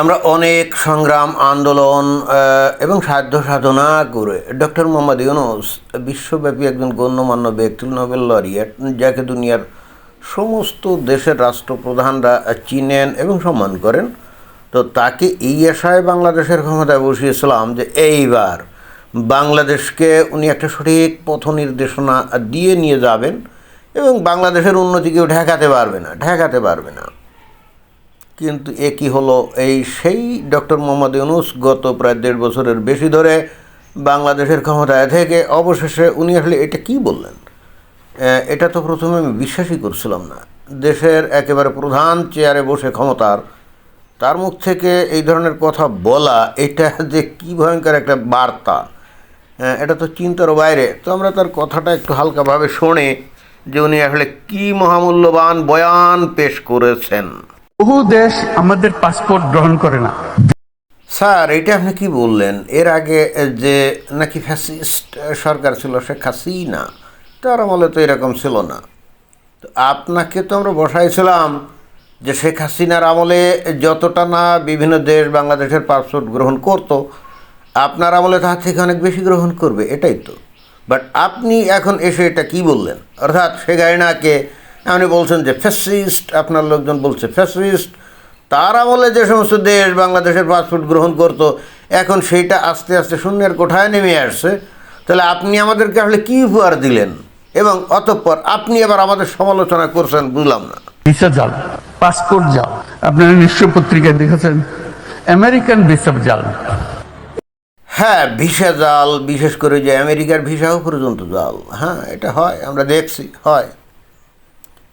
আমরা অনেক সংগ্রাম, আন্দোলন এবং সাধ্য সাধনা করে ডক্টর মোহাম্মদ ইউনুস, বিশ্বব্যাপী একজন গণ্যমান্য ব্যক্তি, নোবেল লরিয়েট, যাকে দুনিয়ার সমস্ত দেশের রাষ্ট্রপ্রধানরা চিনেন এবং সম্মান করেন। তো তাকে এই আশায় বাংলাদেশের ক্ষমতায় বসিয়েছিলাম যে এইবার বাংলাদেশকে উনি একটা সঠিক পথ নির্দেশনা দিয়ে নিয়ে যাবেন এবং বাংলাদেশের উন্নতি কেউ ঠেকাতে পারবে না, ঠেকাতে পারবে না। কিন্তু এ কী হলো? এই সেই ডক্টর মোহাম্মদ ইউনুস গত প্রায় দেড় বছরের বেশি ধরে বাংলাদেশের ক্ষমতায় থেকে অবশেষে উনি আসলে এটা কি বললেন? এটা তো প্রথমে আমি বিশ্বাসই করছিলাম না। দেশের একেবারে প্রধান চেয়ারে বসে ক্ষমতার, তার মুখ থেকে এই ধরনের কথা বলা, এটা যে কী ভয়ঙ্কর একটা বার্তা। এটা তো চিন্তার বাইরে। তো আমরা তার কথাটা একটু হালকাভাবে শোনে যে উনি আসলে কী মহামূল্যবান বয়ান পেশ করেছেন। বহু দেশ আমাদের পাসপোর্ট গ্রহণ করে না। স্যার, এটা আপনি কি বললেন? এর আগে যে নাকি ফ্যাসিস্ট সরকার ছিল, শেখ হাসিনা, তার আমলে তো এরকম ছিল না। তো আপনাকে তো আমরা বসাইছিলাম যে শেখ হাসিনার আমলে যতটা না বিভিন্ন দেশ বাংলাদেশের পাসপোর্ট গ্রহণ করত, আপনার আমলে তার থেকে অনেক বেশি গ্রহণ করবে, এটাই তো। বাট আপনি এখন এসে এটা কি বললেন? অর্থাৎ শেখ হাসিনাকে আপনি বলছেন যে ফ্যাসিস্ট আপনার লোকজন বলছে ফ্যাসিস্ট তার আমলে যে সমস্ত দেশ বাংলাদেশের পাসপোর্ট গ্রহণ করত এখন সেইটা আস্তে আস্তে শূন্যের কোঠায় নেমে আসছে। তাহলে আপনি আমাদেরকে আসলে কী উপহার দিলেন? এবং অতঃপর আপনি আবার আমাদের সমালোচনা করছেন বুঝলাম না। ভিসা জাল পাসপোর্ট জাল আপনারা নিশ্চয় পত্রিকায় দেখেছেন আমেরিকান ভিসা জাল। হ্যাঁ ভিসা জাল বিশেষ করে যে আমেরিকার ভিসাও পর্যন্ত জাল। হ্যাঁ এটা হয় আমরা দেখছি হয়।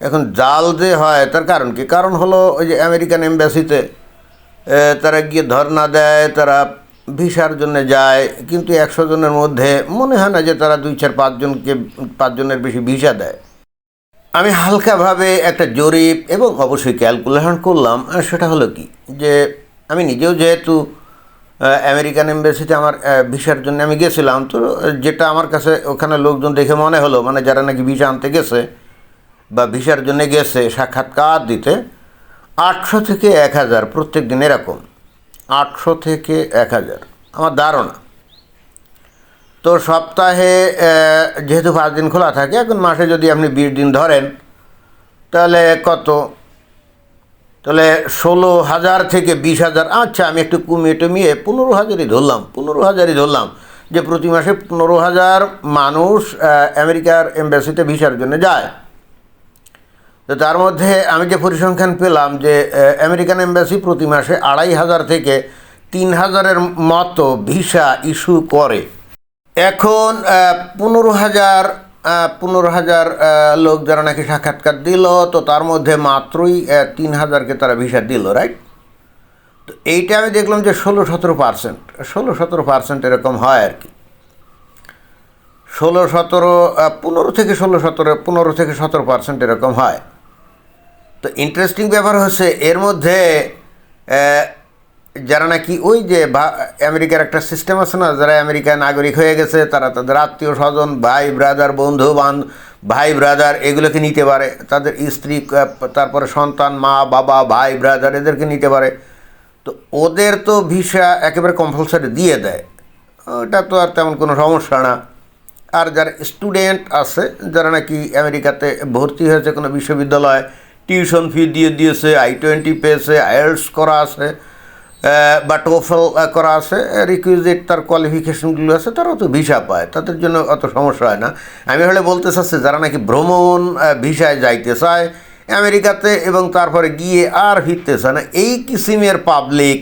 এখন জাল যে হয়, তার কারণ কি? কারণ হলো ওই যে আমেরিকান এম্বাসিতে তারা গিয়ে ধর্না দেয়, তারা ভিসার জন্য যায়, কিন্তু একশো জনের মধ্যে মনে হয় না যে তারা দুই চার পাঁচজনকে পাঁচজনের বেশি ভিসা দেয়। আমি হালকাভাবে একটা জরিপ এবং অবশ্যই ক্যালকুলেশন করলাম সেটা হলো কি? যে আমি নিজেও যেহেতু আমেরিকান এম্বাসিতে আমার ভিসার জন্য আমি গেছিলাম, তো যেটা আমার কাছে ওখানে লোকজন দেখে মনে হলো মানে যারা নাকি ভিসা আনতে গেছে বা ভিসার জন্য গেছে সাক্ষাৎকার দিতে, আটশো থেকে এক হাজার, প্রত্যেক দিন এরকম। আটশো থেকে এক হাজার। আমার ধারণা। তো সপ্তাহে যেহেতু পাঁচ দিন খোলা থাকে, এখন মাসে যদি আপনি বিশ দিন ধরেন, তাহলে কত? তাহলে ষোলো হাজার থেকে বিশ হাজার। আচ্ছা আমি একটু কমিয়ে টমিয়ে পনেরো হাজারই ধরলাম, পনেরো হাজারই ধরলাম যে প্রতি মাসে পনেরো হাজার মানুষ আমেরিকার এম্বাসিতে ভিসার জন্য যায়। তো তার মধ্যে আমি যে পরিসংখ্যান পেলাম যে আমেরিকান এম্বাসি প্রতি মাসে আড়াই হাজার থেকে তিন হাজারের মতো ভিসা ইস্যু করে। এখন পনেরো হাজার পনেরো হাজার লোক যারা নাকি সাক্ষাৎকার দিল, তো তার মধ্যে মাত্রই তিন হাজারকে তারা ভিসা দিল রাইট তো এইটা আমি দেখলাম যে ষোলো, সতেরো পার্সেন্ট ষোলো, সতেরো পার্সেন্ট এরকম হয় আর কি। ষোলো, সতেরো পনেরো থেকে ষোলো, সতেরো, পনেরো থেকে সতেরো পার্সেন্ট এরকম হয়। তো ইন্টারেস্টিং ব্যাপার হচ্ছে, এর মধ্যে যারা নাকি ওই যে আমেরিকার একটা সিস্টেম আছে না, যারা আমেরিকার নাগরিক হয়ে গেছে, তারা তাদের আত্মীয় স্বজন ভাই ব্রাদার বন্ধু, বান, ভাই ব্রাদার এগুলোকে নিতে পারে। তাদের স্ত্রী তারপরে সন্তান, মা, বাবা, ভাই ব্রাদার এদেরকে নিতে পারে। তো ওদের তো ভিসা একেবারে কম্পালসারি দিয়ে দেয়। ওটা তো আর তেমন কোনো সমস্যা না। আর যারা স্টুডেন্ট আছে, যারা নাকি আমেরিকাতে ভর্তি হয়েছে কোনো বিশ্ববিদ্যালয়ে টিউশন ফি দিয়ে দিয়েছে আই টোয়েন্টি পেয়েছে আইএলস করা আছে বা টোফেল করা আছে রিকুইজিট তার কোয়ালিফিকেশনগুলো আছে, তারাও তো ভিসা পায়, তাদের জন্য অত সমস্যা হয় না। আমি হলে বলতে চাচ্ছি, যারা নাকি ভ্রমণ ভিসায় যাইতে চায়, আমেরিকাতে এবং তারপরে গিয়ে আর ফিরতে চায় না, এই কিসিমের পাবলিক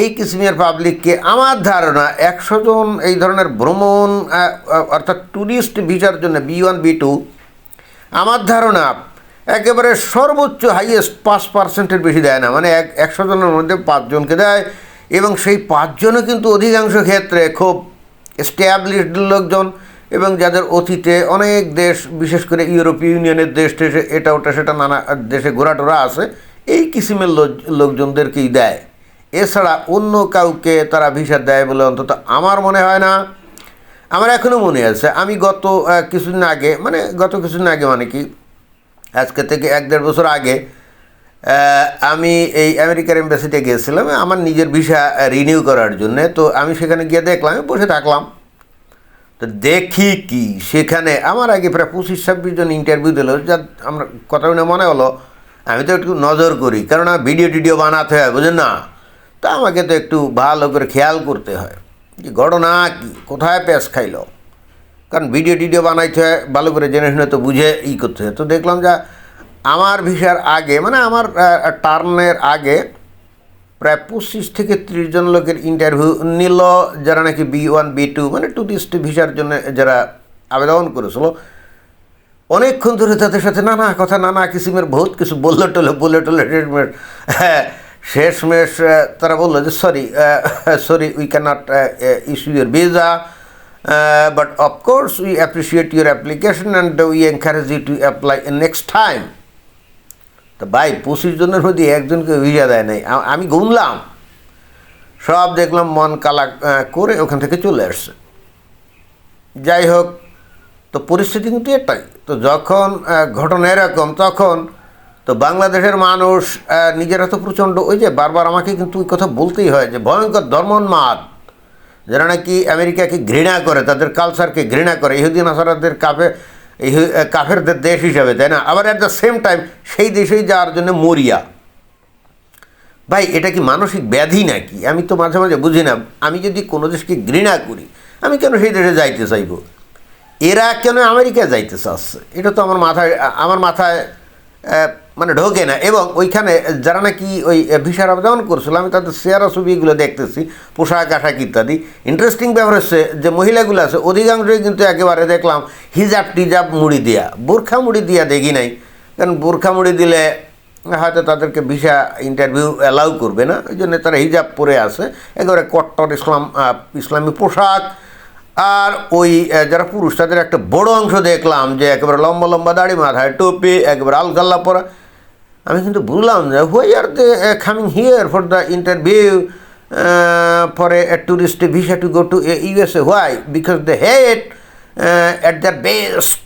এই কিসিমের পাবলিককে আমার ধারণা একশো জন এই ধরনের ভ্রমণ অর্থাৎ ট্যুরিস্ট ভিসার জন্য বি ওয়ান বি টু আমার ধারণা একেবারে সর্বোচ্চ হাইয়েস্ট পাঁচ পার্সেন্টের বেশি দেয় না। মানে এক একশো জনের মধ্যে পাঁচজনকে দেয় এবং সেই পাঁচজনও কিন্তু অধিকাংশ ক্ষেত্রে খুব স্ট্যাবলিশড লোকজন এবং যাদের অতীতে অনেক দেশ, বিশেষ করে ইউরোপীয় ইউনিয়নের দেশ টেসে এটা ওটা সেটা নানা দেশে ঘোরাটোরা আছে, এই কিসিমের লোক- লোকজনদেরকেই দেয়। এছাড়া অন্য কাউকে তারা ভিসা দেয় বলে অন্তত আমার মনে হয় না। আমার এখনও মনে আছে, আমি গত কিছুদিন আগে মানে গত কিছুদিন আগে মানে কি আজকে থেকে এক দেড় বছর আগে আমি এই আমেরিকার এম্বাসিতে গিয়েছিলাম, আমার নিজের ভিসা রিনিউ করার জন্য, তো আমি সেখানে গিয়ে দেখলাম বসে থাকলাম। তো দেখি কি, সেখানে আমার আগে প্রায় পঁচিশ, ছাব্বিশ জন ইন্টারভিউ দিল, যা আমরা কথা শুনে মনে হলো, আমি তো একটু নজর করি, কেননা ভিডিও টিডিও বানাতে হয় বুঝলেন না? তা আমাকে তো একটু ভালো করে খেয়াল করতে হয়, যে ঘটনা কি, কোথায় পেঁচ খাইলো? কারণ ভিডিও টিডিও বানাইতে হয় ভালো করে জেনে শুনে তো বুঝে ই করতে হয়। তো দেখলাম যে আমার ভিসার আগে মানে আমার টার্নের আগে প্রায় পঁচিশ থেকে ত্রিশ জন লোকের ইন্টারভিউ নিল যারা নাকি বি ওয়ান বি টু মানে টুরিস্ট ভিসার জন্য যারা আবেদন করেছিল। অনেকক্ষণ ধরে তাদের সাথে নানা কথা নানা কিসিমের বহুত কিছু বলল টলে বলে টলে হ্যাঁ শেষমেশ আহ, তারা বলল যে sorry sorry we can't issue your visa but of course we appreciate your application and we encourage you to apply next time তো ভাই পঁচিশ জনের মধ্যে একজনকে ভিসা দেয় নাই আমি গুনলাম সব দেখলাম মন কালা করে ওখান থেকে চলে আসছে যাই হোক তো পরিস্থিতি কিন্তু এটাই তো যখন ঘটনা এরকম তখন তো বাংলাদেশের মানুষ নিজেরা তো প্রচণ্ড ওই যে বারবার আমাকে কিন্তু ওই কথা বলতেই হয় যে ভয়ঙ্কর ধর্মোন্মাদ যারা নাকি আমেরিকাকে ঘৃণা করে, তাদের কালচারকে ঘৃণা করে ইহুদিন আসারাদের কাফে কাফেরদের দেশ হিসাবে, তাই না? আবার অ্যাট দ্য সেম টাইম সেই দেশেই যাওয়ার জন্য মরিয়া। ভাই, এটা কি মানসিক ব্যাধি নাকি? আমি তো মাঝে মাঝে বুঝি না। আমি যদি কোনো দেশকে ঘৃণা করি, আমি কেন সেই দেশে যাইতে চাইব? এরা কেন আমেরিকায় যাইতে চাচ্ছে? এটা তো আমার মাথায় আমার মাথায় মানে ঢোকে না। এবং ওইখানে যারা নাকি ওই ভিসার আবেদন করছিল, আমি তাদের চেহারা ছবিগুলো দেখতেছি, পোশাক, আশাক ইত্যাদি। ইন্টারেস্টিং ব্যাপার হচ্ছে যে মহিলাগুলো আছে, অধিকাংশই কিন্তু একেবারে দেখলাম হিজাব, টিজাব, মুড়ি দিয়া। বোরখা, মুড়ি দিয়া দেখি নাই। কারণ বোরখা, মুড়ি দিলে হয়তো তাদেরকে ভিসা ইন্টারভিউ অ্যালাউ করবে না। ওই জন্য তারা হিজাব পরে আছে। একেবারে কট্টর ইসলাম ইসলামী পোশাক। আর ওই যারা পুরুষ, তাদের একটা বড় অংশ দেখলাম যে একেবারে লম্বা লম্বা দাড়ি, মাথায় টুপি, একেবারে আলগাল্লা পরা। আমি কিন্তু বুঝলাম যে why are they coming here for the interview for a tourist visa to go to USA why because they hate at the best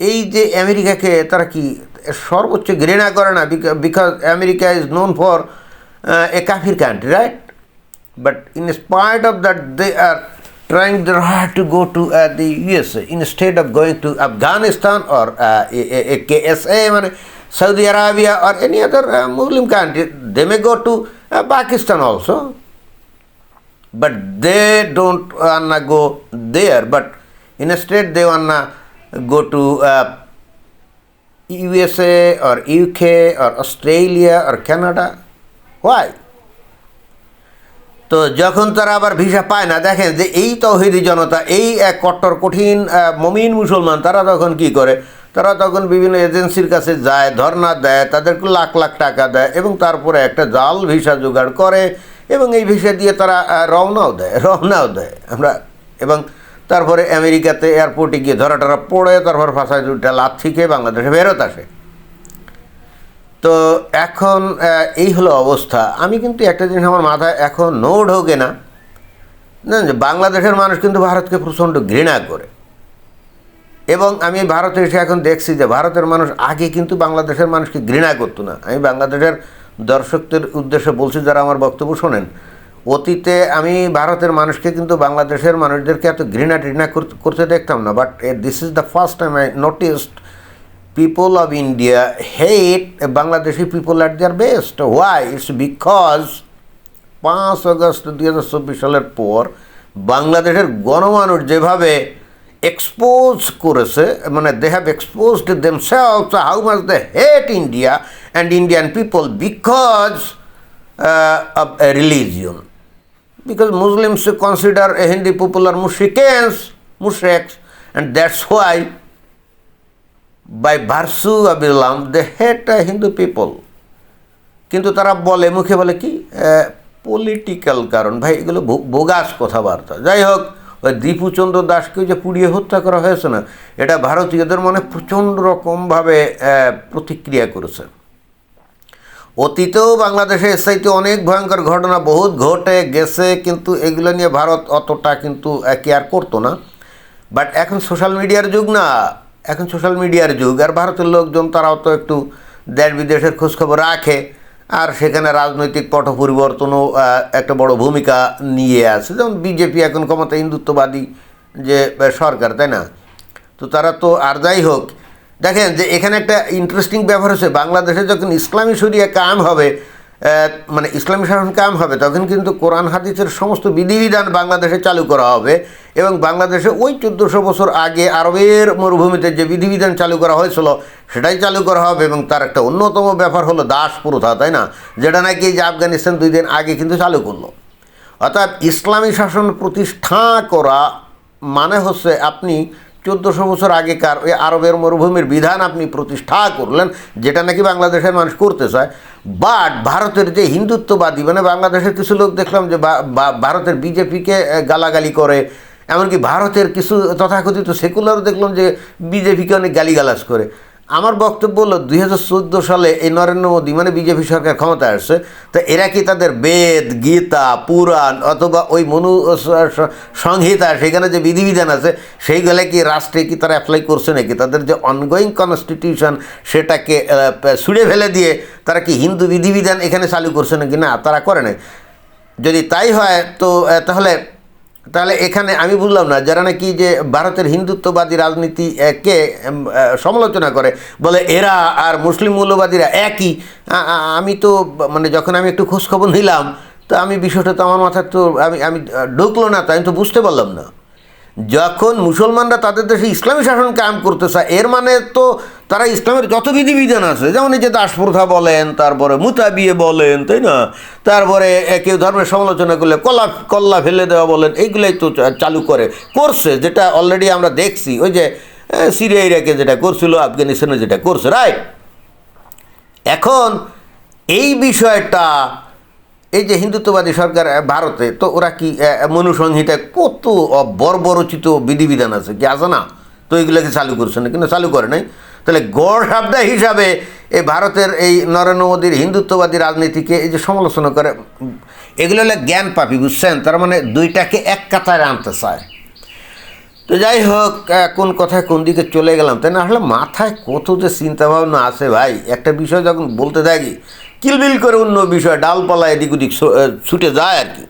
এই যে আমেরিকাকে তারা কি সর্বোচ্চ ঘৃণা করে না? Because America is known for a কাফির country right but in spite of that they are trying their hard to go to uh, the USA instead of going to Afghanistan or uh, a, a, a KSA, মানে Saudi Arabia or any other uh, Muslim country. They may go to uh, Pakistan also but they don't wanna go there but instead they wanna go to uh, USA or UK or Australia or Canada why তো যখন তারা আবার visa পায় না দেখেন যে এই তৌহিদি জনতা এই এক কট্টর কঠিন মমিন মুসলমান তারা তখন কি করে তারা তখন বিভিন্ন এজেন্সির কাছে যায় ধর্ণা দেয়, তাদেরকে লাখ লাখ টাকা দেয় এবং তারপরে একটা জাল ভিসা জোগাড় করে এবং এই ভিসা দিয়ে তারা রওনাও দেয় রওনাও দেয়। আমরা, এবং তারপরে আমেরিকাতে এয়ারপোর্টে গিয়ে ধরা টরা পড়ে, তারপর ফাঁসায় দুটা লাথ থেকে বাংলাদেশে ফেরত আসে। তো এখন এই হলো অবস্থা। আমি কিন্তু একটা জিনিস আমার মাথায় এখন নো ঢোকে না। না বাংলাদেশের মানুষ কিন্তু ভারতকে প্রচণ্ড ঘৃণা করে। এবং আমি ভারতে এসে এখন দেখছি যে ভারতের মানুষ আগে কিন্তু বাংলাদেশের মানুষকে ঘৃণা করতো না আমি বাংলাদেশের দর্শকদের উদ্দেশ্যে বলছি, যারা আমার বক্তব্য শোনেন, অতীতে আমি ভারতের মানুষকে কিন্তু বাংলাদেশের মানুষদেরকে এত ঘৃণা টিনা করতে- দেখতাম না but this is the first time I noticed people of India hate Bangladeshi people at their best Why? It's because পাঁচ আগস্ট দুই হাজার চব্বিশ সালের পর বাংলাদেশের গণমানুষ যেভাবে এক্সপোজ করেছে মানে they have expose themselves how much the hate India and Indian people because of a religion because Muslims consider a Hindi popular মুশিকেন্স মুশেক্স and that's why by virtue of Islam the hate a Hindu people কিন্তু তারা বলে, মুখে বলে কি? Political কারণ। ভাই, এগুলো ভোগাস কথাবার্তা। যাই হোক ওই দীপুচন্দ্র দাসকে যে পুড়িয়ে হত্যা করা হয়েছে না, এটা ভারতীয়দের মনে প্রচণ্ড রকমভাবে প্রতিক্রিয়া করেছে। অতীতেও বাংলাদেশে চাইতে অনেক ভয়ঙ্কর ঘটনা বহুত ঘটে, গেছে, কিন্তু এগুলো নিয়ে ভারত অতটা কিন্তু কেয়ার করতো না। বাট এখন সোশ্যাল মিডিয়ার যুগ না, এখন সোশ্যাল মিডিয়ার যুগ, আর ভারতের লোকজন তারাও তো একটু দেশ বিদেশের খোঁজখবর রাখে। আর সেখানে রাজনৈতিক পট পরিবর্তনও একটা বড় ভূমিকা নিয়ে আছে। যেমন বিজেপি এখন ক্ষমতা হিন্দুত্ববাদী যে সরকার, তাই না? তো তারা তো, আর যাই হোক, দেখেন যে এখানে একটা ইন্টারেস্টিং ব্যাপার হচ্ছে, বাংলাদেশে যখন ইসলামী শরিয়া কায়েম হবে মানে ইসলামী শাসন কায়েম হবে, তখন কিন্তু কোরআন, হাদিসের সমস্ত বিধিবিধান বাংলাদেশে চালু করা হবে এবং বাংলাদেশে ওই চোদ্দোশো বছর আগে আরবের মরুভূমিতে যে বিধিবিধান চালু করা হয়েছিল, সেটাই চালু করা হবে এবং তার একটা অন্যতম ব্যাপার হলো দাস প্রথা, তাই না? যেটা নাকি যে আফগানিস্তান দুই দিন আগে কিন্তু চালু করল। অর্থাৎ ইসলামী শাসন প্রতিষ্ঠা করা মানে হচ্ছে আপনি চোদ্দোশো বছর আগেকার ওই আরবের মরুভূমির বিধান আপনি প্রতিষ্ঠা করলেন, যেটা নাকি বাংলাদেশের মানুষ করতে চায়। বাট ভারতের যে হিন্দুত্ববাদী মানে বাংলাদেশের কিছু লোক দেখলাম যে ভারতের বিজেপিকে গালাগালি করে। এমনকি ভারতের কিছু তথাকথিত সেকুলারও দেখলাম যে বিজেপিকে অনেক গালিগালাজ করে। আমার বক্তব্য হলো দুই হাজার চোদ্দ সালে এই নরেন্দ্র মোদী মানে বিজেপি সরকার ক্ষমতায় আসছে, তো এরা কি তাদের বেদ, গীতা, পুরাণ অথবা ওই মনু সংহিতা, সেখানে যে বিধিবিধান আছে, সেইগুলো কি রাষ্ট্রে কি তারা অ্যাপ্লাই করছে নাকি? তাদের যে অনগোয়িং কনস্টিটিউশন সেটাকে ছুঁড়ে ফেলে দিয়ে তারা কি হিন্দু বিধিবিধান এখানে চালু করছে নাকি? না, তারা করে নাই। যদি তাই হয়, তো তাহলে তাহলে এখানে আমি বুঝলাম না, যারা নাকি যে ভারতের হিন্দুত্ববাদী রাজনীতি কে সমালোচনা করে, বলে এরা আর মুসলিম মৌলবাদীরা একই। আমি তো মানে যখন আমি একটু খোঁজখবর নিলাম, তো আমি বিষয়টা তো আমার মাথায় তো, আমি আমি ঢুকলো না তাই আমি তো বুঝতে পারলাম না। যখন মুসলমানরা তাদের দেশে ইসলামী শাসন কায়েম করতে চায় এর মানে তো তারা ইসলামের যত বিধিবিধান আছে যেমন এই যে দাসপ্রথা বলেন তারপরে মুতাবিয়ে বলেন তাই না? তারপরে এ, কেউ ধর্মের সমালোচনা করলে কলা কল্লা ফেলে দেওয়া বলেন এইগুলাই তো চালু করে করছে যেটা অলরেডি আমরা দেখছি ওই যে সিরিয়া ইরাকে যেটা করছিল আফগানিস্তানে যেটা করছে রাইট এখন এই বিষয়টা এই যে হিন্দুত্ববাদী সরকার ভারতে, তো ওরা কি মনুসংহিতায় কত বর্বরচিত বিধিবিধান আছে? কি আছে না? তো এগুলোকে চালু করছে না কিন্তু চালু করে নাই। তাহলে গড় শব্দ হিসাবে এই ভারতের এই নরেন্দ্র মোদীর হিন্দুত্ববাদী রাজনীতিকে এই যে সমালোচনা করে, এগুলো হলো জ্ঞান পাপি, বুঝছেন? তার মানে দুইটাকে এক কাতারে আনতে চায়। তো যাই হোক কোন কথায় কোন দিকে চলে গেলাম, তাই না? আসলে মাথায় কত যে চিন্তা ভাবনা আছে ভাই? একটা বিষয় যখন বলতে থাকি কিলবিল করে অন্য বিষয় ডালপালা এদিক ওদিক ছুটে যায় আর কি।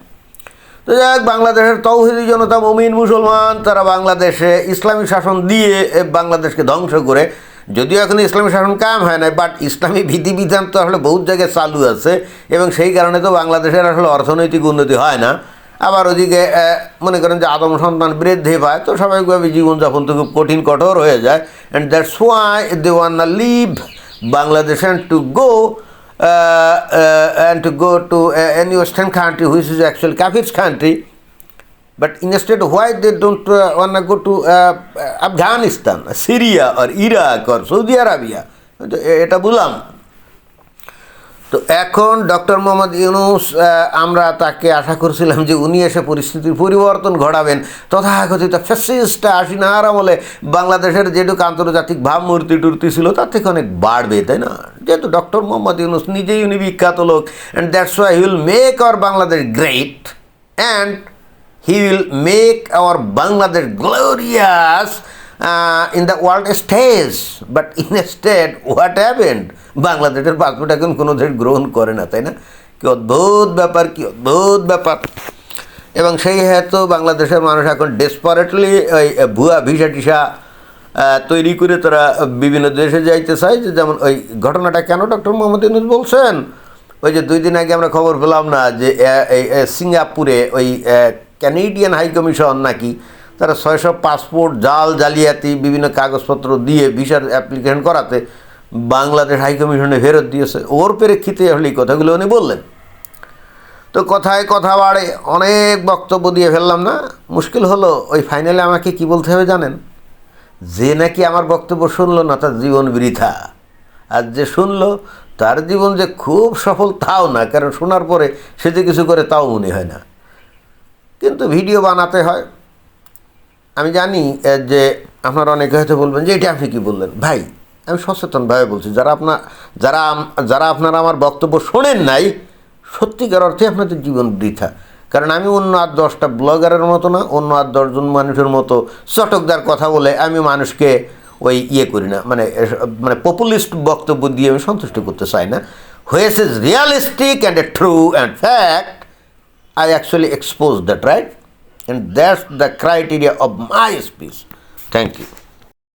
তো যাই হোক, বাংলাদেশের তৌহিদি জনতা মমিন মুসলমান, তারা বাংলাদেশে ইসলামী শাসন দিয়ে বাংলাদেশকে ধ্বংস করে। যদিও এখন ইসলামী শাসন কায়েম হয় না বাট ইসলামী বিধিবিধান তো আসলে বহুত জায়গায় চালু আছে এবং সেই কারণে তো বাংলাদেশের আসলে অর্থনৈতিক উন্নতি হয় না। আবার ওদিকে মনে করেন যে আদম সন্তান বৃদ্ধি পায়, তো স্বাভাবিকভাবে জীবনযাপন তো খুব কঠিন, কঠোর হয়ে যায়। And that's why they want leave Bangladesh and to go and to go to uh, any Western country which is actually Kafir's country. But instead, why they don't uh, want to go to uh, Afghanistan, Syria, or Iraq, or Saudi Arabia? এটা বললাম তো এখন doctor Mohammad Yunus আমরা তাকে আশা করছিলাম যে উনি এসে পরিস্থিতির পরিবর্তন ঘটাবেন। তথাকথিত ফ্যাসিস্টটা আসিনার আমলে বাংলাদেশের যেটুকু আন্তর্জাতিক ভাবমূর্তি টুর্তি ছিল, তার থেকে অনেক বাড়বে, তাই না? যেহেতু ডক্টর মোহাম্মদ ইউনুস নিজেই উনি বিখ্যাত লোক and that's why he will make our Bangladesh great and he will make our Bangladesh glorious uh, in the world stage. But instead, what happened? বাংলাদেশের পাসপোর্ট এখন কোনো দেশ গ্রহণ করে না তাই না কি অদ্ভুত ব্যাপার কি অদ্ভুত ব্যাপার এবং সেই হেতু বাংলাদেশের মানুষ এখন ডেসপারেটলি ওই ভুয়া ভিসা টিসা তৈরি করে তারা বিভিন্ন দেশে যাইতে চায় যে যেমন ওই ঘটনাটা কেন ডক্টর মোহাম্মদ ইউনুস বলছেন ওই যে দুই দিন আগে আমরা খবর পেলাম না যে সিঙ্গাপুরে ওই ক্যানেডিয়ান হাই কমিশন নাকি তারা ছয়শো পাসপোর্ট, জাল, জালিয়াতি, বিভিন্ন কাগজপত্র দিয়ে ভিসার অ্যাপ্লিকেশন করাতে বাংলাদেশ হাই কমিশনে ফেরত দিয়েছে। ওর প্রেক্ষিতে আসলে এই কথাগুলো উনি বললেন। তো কথায় কথা বাড়ে, অনেক বক্তব্য দিয়ে ফেললাম না। মুশকিল হলো, ওই ফাইনালে আমাকে কি বলতে হবে জানেন? যে নাকি আমার বক্তব্য শুনলো না, তার জীবন বৃথা। আর যে শুনলো, তার জীবন যে খুব সফল, তাও না। কারণ শোনার পরে সে যে কিছু করে, তাও মনে হয় না। কিন্তু ভিডিও বানাতে হয় আমি জানি যে আপনারা অনেকে হয়তো বলবেন যে এটা আপনি কি বললেন? ভাই আমি সচেতনভাবে বলছি যারা আপনার যারা যারা আপনারা আমার বক্তব্য শোনেন নাই সত্যিকার অর্থে আপনাদের জীবন বৃথা। কারণ আমি অন্য আর দশটা ব্লগারের মতো না অন্য আর দশজন মানুষের মতো চটকদার কথা বলে আমি মানুষকে ওই ইয়ে করি না। মানে মানে পপুলিস্ট বক্তব্য দিয়ে আমি সন্তুষ্ট করতে চাই না। Is realistic and a true and fact I actually expose that, right? And that's the criteria of my speech. Thank you.